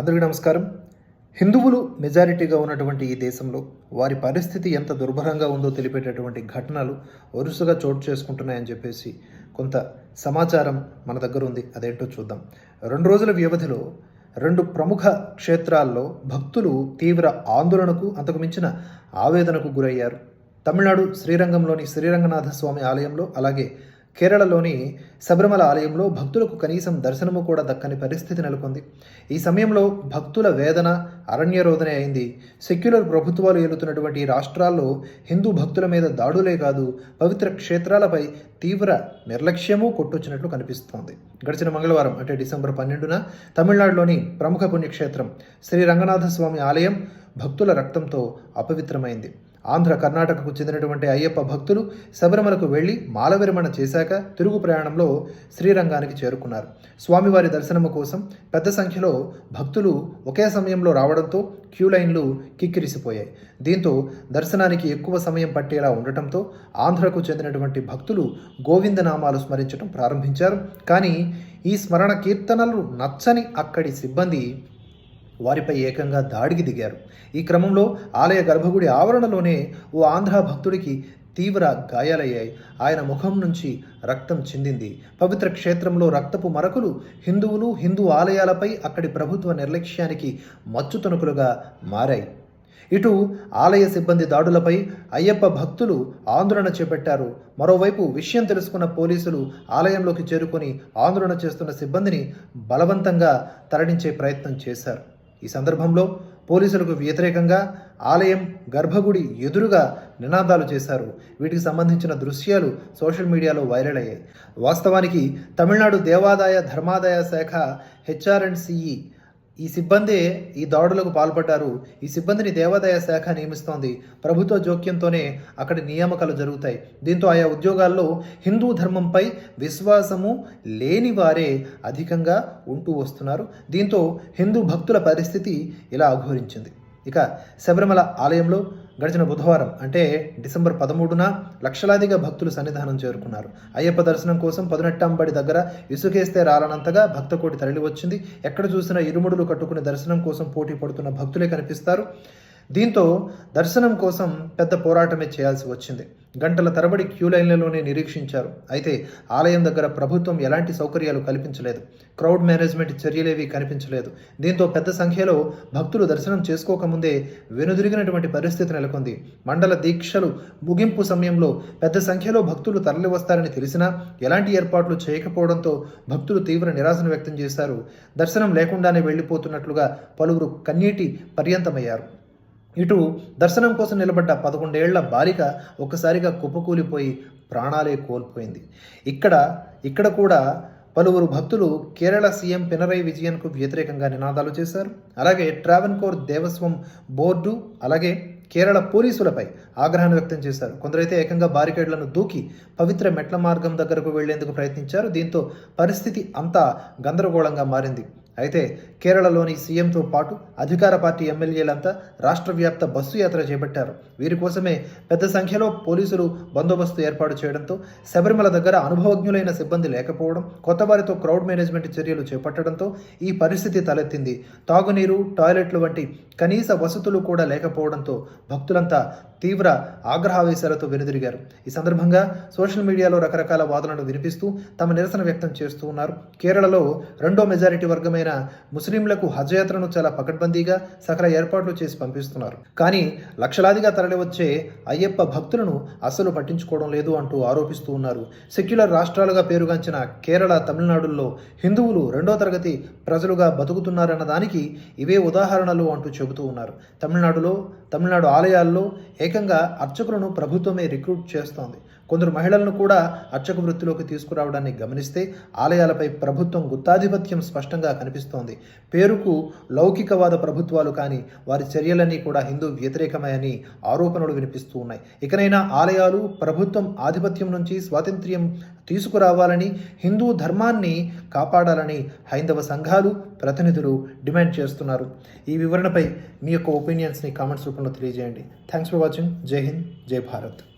అందరికీ నమస్కారం. హిందువులు మెజారిటీగా ఉన్నటువంటి ఈ దేశంలో వారి పరిస్థితి ఎంత దుర్భరంగా ఉందో తెలిపేటటువంటి ఘటనలు వరుసగా చోటు చేసుకుంటున్నాయని చెప్పేసి కొంత సమాచారం మన దగ్గర ఉంది. అదేంటో చూద్దాం. రెండు రోజుల వ్యవధిలో రెండు ప్రముఖ క్షేత్రాల్లో భక్తులు తీవ్ర ఆందోళనకు అంతకుమించిన ఆవేదనకు గురయ్యారు. తమిళనాడు శ్రీరంగంలోని శ్రీరంగనాథ స్వామి ఆలయంలో అలాగే కేరళలోని శబరిమల ఆలయంలో భక్తులకు కనీసం దర్శనము కూడా దక్కని పరిస్థితి నెలకొంది. ఈ సమయంలో భక్తుల వేదన అరణ్యరోధనే అయింది. సెక్యులర్ ప్రభుత్వాలు ఏలుతున్నటువంటి రాష్ట్రాల్లో హిందూ భక్తుల మీద దాడులే కాదు పవిత్ర క్షేత్రాలపై తీవ్ర నిర్లక్ష్యము కొట్టొచ్చినట్లు కనిపిస్తోంది. గడిచిన మంగళవారం అంటే డిసెంబర్ పన్నెండున తమిళనాడులోని ప్రముఖ పుణ్యక్షేత్రం శ్రీ రంగనాథ స్వామి ఆలయం భక్తుల రక్తంతో అపవిత్రమైంది. ఆంధ్ర కర్ణాటకకు చెందినటువంటి అయ్యప్ప భక్తులు శబరిమలకు వెళ్ళి మాలవిరమణ చేశాక తిరుగు ప్రయాణంలో శ్రీరంగానికి చేరుకున్నారు. స్వామివారి దర్శనము కోసం పెద్ద సంఖ్యలో భక్తులు ఒకే సమయంలో రావడంతో క్యూ లైన్లు కిక్కిరిసిపోయాయి. దీంతో దర్శనానికి ఎక్కువ సమయం పట్టేలా ఉండటంతో ఆంధ్రకు చెందినటువంటి భక్తులు గోవిందనామాలు స్మరించడం ప్రారంభించారు. కానీ ఈ స్మరణ కీర్తనలు నచ్చని అక్కడి సిబ్బంది వారిపై ఏకంగా దాడికి దిగారు. ఈ క్రమంలో ఆలయ గర్భగుడి ఆవరణలోనే ఓ ఆంధ్ర భక్తుడికి తీవ్ర గాయాలయ్యాయి. ఆయన ముఖం నుంచి రక్తం చిందింది. పవిత్ర క్షేత్రంలో రక్తపు మరకులు హిందువులు హిందూ ఆలయాలపై అక్కడి ప్రభుత్వ నిర్లక్ష్యానికి మచ్చుతణుకులుగా మారాయి. ఇటు ఆలయ సిబ్బంది దాడులపై అయ్యప్ప భక్తులు ఆందోళన చేపట్టారు. మరోవైపు విషయం తెలుసుకున్న పోలీసులు ఆలయంలోకి చేరుకొని ఆందోళన చేస్తున్న సిబ్బందిని బలవంతంగా తరలించే ప్రయత్నం చేశారు. ఈ సందర్భంలో పోలీసులకు వ్యతిరేకంగా ఆలయం గర్భగుడి ఎదురుగా నినాదాలు చేశారు. వీటికి సంబంధించిన దృశ్యాలు సోషల్ మీడియాలో వైరల్ అయ్యాయి. వాస్తవానికి తమిళనాడు దేవాదాయ ధర్మాదాయ శాఖ హెచ్ఆర్ అండ్ సిఈ ఈ సిబ్బందే ఈ దాడులకు పాల్పడ్డారు. ఈ సిబ్బందిని దేవాదాయ శాఖ నియమిస్తోంది. ప్రభుత్వ జోక్యంతోనే అక్కడి నియామకాలు జరుగుతాయి. దీంతో ఆయా ఉద్యోగాల్లో హిందూ ధర్మంపై విశ్వాసము లేని వారే అధికంగా ఉంటూ వస్తున్నారు. దీంతో హిందూ భక్తుల పరిస్థితి ఇలా అఘోరించింది. ఇక శబరిమల ఆలయంలో గడిచిన బుధవారం అంటే డిసెంబర్ పదమూడున లక్షలాదిగా భక్తులు సన్నిధానం చేరుకున్నారు. అయ్యప్ప దర్శనం కోసం పదునెట్టంబడి దగ్గర ఇసుకేస్తే రాలనంతగా భక్తకోటి తరలి వచ్చింది ఎక్కడ చూసినా ఇరుముడులు కట్టుకుని దర్శనం కోసం పోటీ పడుతున్న భక్తులే కనిపిస్తారు. దీంతో దర్శనం కోసం పెద్ద పోరాటమే చేయాల్సి వచ్చింది. గంటల తరబడి క్యూ లైన్లలోనే నిరీక్షించారు. అయితే ఆలయం దగ్గర ప్రభుత్వం ఎలాంటి సౌకర్యాలు కల్పించలేదు. క్రౌడ్ మేనేజ్మెంట్ చర్యలేవి కనిపించలేదు. దీంతో పెద్ద సంఖ్యలో భక్తులు దర్శనం చేసుకోకముందే వెనుదిరిగినటువంటి పరిస్థితి నెలకొంది. మండల దీక్షలు ముగింపు సమయంలో పెద్ద సంఖ్యలో భక్తులు తరలి వస్తారని తెలిసినా ఎలాంటి ఏర్పాట్లు చేయకపోవడంతో భక్తులు తీవ్ర నిరాశను వ్యక్తం చేశారు. దర్శనం లేకుండానే వెళ్ళిపోతున్నట్లుగా పలువురు కన్నీటి పర్యంతమయ్యారు. ఇటు దర్శనం కోసం నిలబడ్డ పదకొండేళ్ళ బాలిక ఒక్కసారిగా కుప్పకూలిపోయి ప్రాణాలే కోల్పోయింది. ఇక్కడ ఇక్కడ కూడా పలువురు భక్తులు కేరళ సీఎం పినరై విజయన్కు వ్యతిరేకంగా నినాదాలు చేశారు. అలాగే ట్రావెన్కోర్ దేవస్వం బోర్డు అలాగే కేరళ పోలీసులపై ఆగ్రహాన్ని వ్యక్తం చేశారు. కొందరైతే ఏకంగా బారికేడ్లను దూకి పవిత్ర మెట్ల మార్గం దగ్గరకు వెళ్ళేందుకు ప్రయత్నించారు. దీంతో పరిస్థితి అంతా గందరగోళంగా మారింది. అయితే కేరళలోని సీఎంతో పాటు అధికార పార్టీ ఎమ్మెల్యేలంతా రాష్ట్ర వ్యాప్త బస్సు యాత్ర చేపట్టారు. వీరి కోసమే పెద్ద సంఖ్యలో పోలీసులు బందోబస్తు ఏర్పాటు చేయడంతో శబరిమల దగ్గర అనుభవజ్ఞులైన సిబ్బంది లేకపోవడం కొత్త వారితో క్రౌడ్ మేనేజ్మెంట్ చర్యలు చేపట్టడంతో ఈ పరిస్థితి తలెత్తింది. తాగునీరు టాయిలెట్లు వంటి కనీస వసతులు కూడా లేకపోవడంతో భక్తులంతా తీవ్ర ఆగ్రహావేశాలతో వెనుదిరిగారు. ఈ సందర్భంగా సోషల్ మీడియాలో రకరకాల వాదనలు వినిపిస్తూ తమ నిరసన వ్యక్తం చేస్తూ ఉన్నారు. కేరళలో రెండో మెజారిటీ వర్గమైన ముస్లింలకు హజ్ యాత్రను చాలా పకడ్బందీగా సకల ఏర్పాట్లు చేసి పంపిస్తున్నారు. కానీ లక్షలాదిగా తరలివచ్చే అయ్యప్ప భక్తులను అస్సలు పట్టించుకోవడం లేదు అంటూ ఆరోపిస్తూ ఉన్నారు. సెక్యులర్ రాష్ట్రాలుగా పేరుగాంచిన కేరళ తమిళనాడుల్లో హిందువులు రెండో తరగతి ప్రజలుగా బతుకుతున్నారన్న దానికి ఇవే ఉదాహరణలు అంటూ చెబుతూ ఉన్నారు. తమిళనాడులో తమిళనాడు ఆలయాల్లో ఏకంగా అర్చకులను ప్రభుత్వమే రిక్రూట్ చేస్తోంది. కొందరు మహిళలను కూడా అర్చక వృత్తిలోకి తీసుకురావడాన్ని గమనిస్తే ఆలయాలపై ప్రభుత్వం గుత్తాధిపత్యం స్పష్టంగా కనిపిస్తోంది. పేరుకు లౌకికవాద ప్రభుత్వాలు కానీ వారి చర్యలన్నీ కూడా హిందూ వ్యతిరేకమయని ఆరోపణలు వినిపిస్తూ ఉన్నాయి. ఇకనైనా ఆలయాలు ప్రభుత్వం ఆధిపత్యం నుంచి స్వాతంత్ర్యం తీసుకురావాలని హిందూ ధర్మాన్ని కాపాడాలని హైందవ సంఘాలు ప్రతినిధులు డిమాండ్ చేస్తున్నారు. ఈ వివరణపై మీ యొక్క ఒపీనియన్స్ని కామెంట్స్ రూపంలో తెలియజేయండి. Thanks for watching. Jai Hind. Jai Bharat.